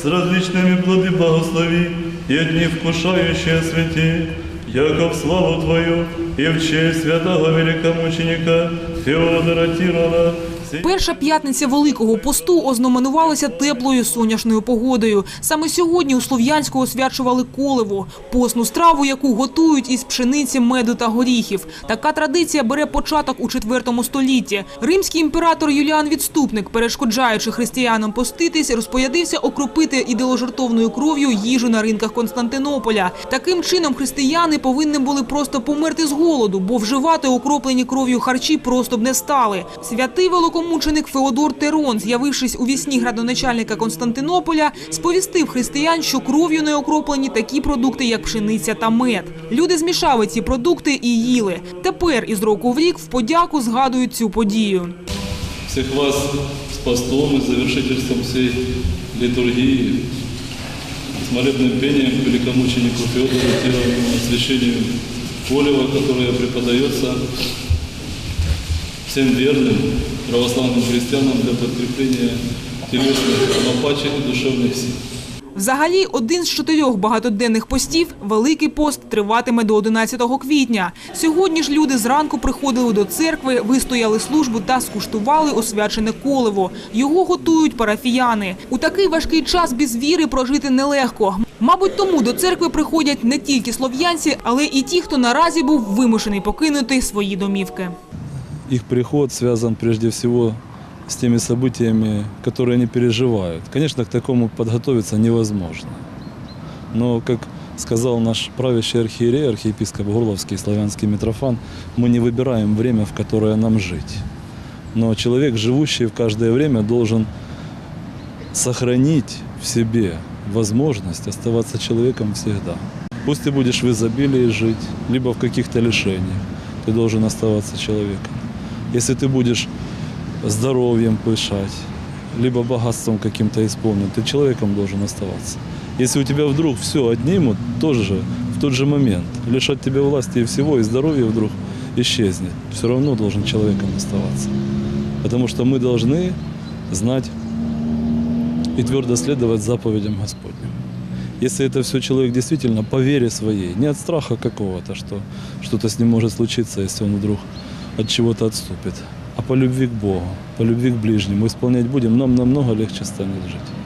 с различными плоды благослови, и одни вкушающие святи, яков славу Твою, и в честь святого великомученика Феодора Тирона, Перша п'ятниця Великого посту ознаменувалася теплою сонячною погодою. Саме сьогодні у Слов'янську освячували коливу – постну страву, яку готують із пшениці, меду та горіхів. Така традиція бере початок у IV столітті. Римський імператор Юліан Відступник, перешкоджаючи християнам поститись, розпорядився окропити іделожертовною кров'ю їжу на ринках Константинополя. Таким чином християни повинні були просто померти з голоду, бо вживати окроплені кров'ю харчі просто не стали. Святий великомученик Феодор Терон, з'явившись у вісні градоначальника Константинополя, сповістив християн, що кров'ю не окроплені такі продукти, як пшениця та мед. Люди змішали ці продукти і їли. Тепер із року в рік в подяку згадують цю подію. всех вас с постом и завершительством всей литургии, с молебным пением к великомученику Федору Тировну, освящению Полева, которое преподается всем верным православным христианам для подкрепления телесных, но паче и душевных сил. Взагалі, один з чотирьох багатоденних постів – Великий пост триватиме до 11 квітня. Сьогодні ж люди зранку приходили до церкви, вистояли службу та скуштували освячене коливо. Його готують парафіяни. У такий важкий час без віри прожити нелегко. Мабуть, тому до церкви приходять не тільки слов'янці, але і ті, хто наразі був вимушений покинути свої домівки. Их приход связан прежде всего с теми событиями, которые они переживают. Конечно, к такому подготовиться невозможно. Но, как сказал наш правящий архиерей, архиепископ Горловский, славянский Митрофан, мы не выбираем время, в которое нам жить. Но человек, живущий в каждое время, должен сохранить в себе возможность оставаться человеком всегда. Пусть ты будешь в изобилии жить, либо в каких-то лишениях, ты должен оставаться человеком. Если ты будешь здоровьем пышать, либо богатством каким-то исполнен, ты человеком должен оставаться. Если у тебя вдруг все отнимут, тоже в тот же момент, лишат тебя власти и всего, и здоровья вдруг исчезнет, все равно должен человеком оставаться. Потому что мы должны знать и твердо следовать заповедям Господним. Если это все человек действительно по вере своей, не от страха какого-то, что что-то с ним может случиться, если он вдруг от чего-то отступит, а по любви к Богу, по любви к ближнему исполнять будем, нам намного легче станет жить.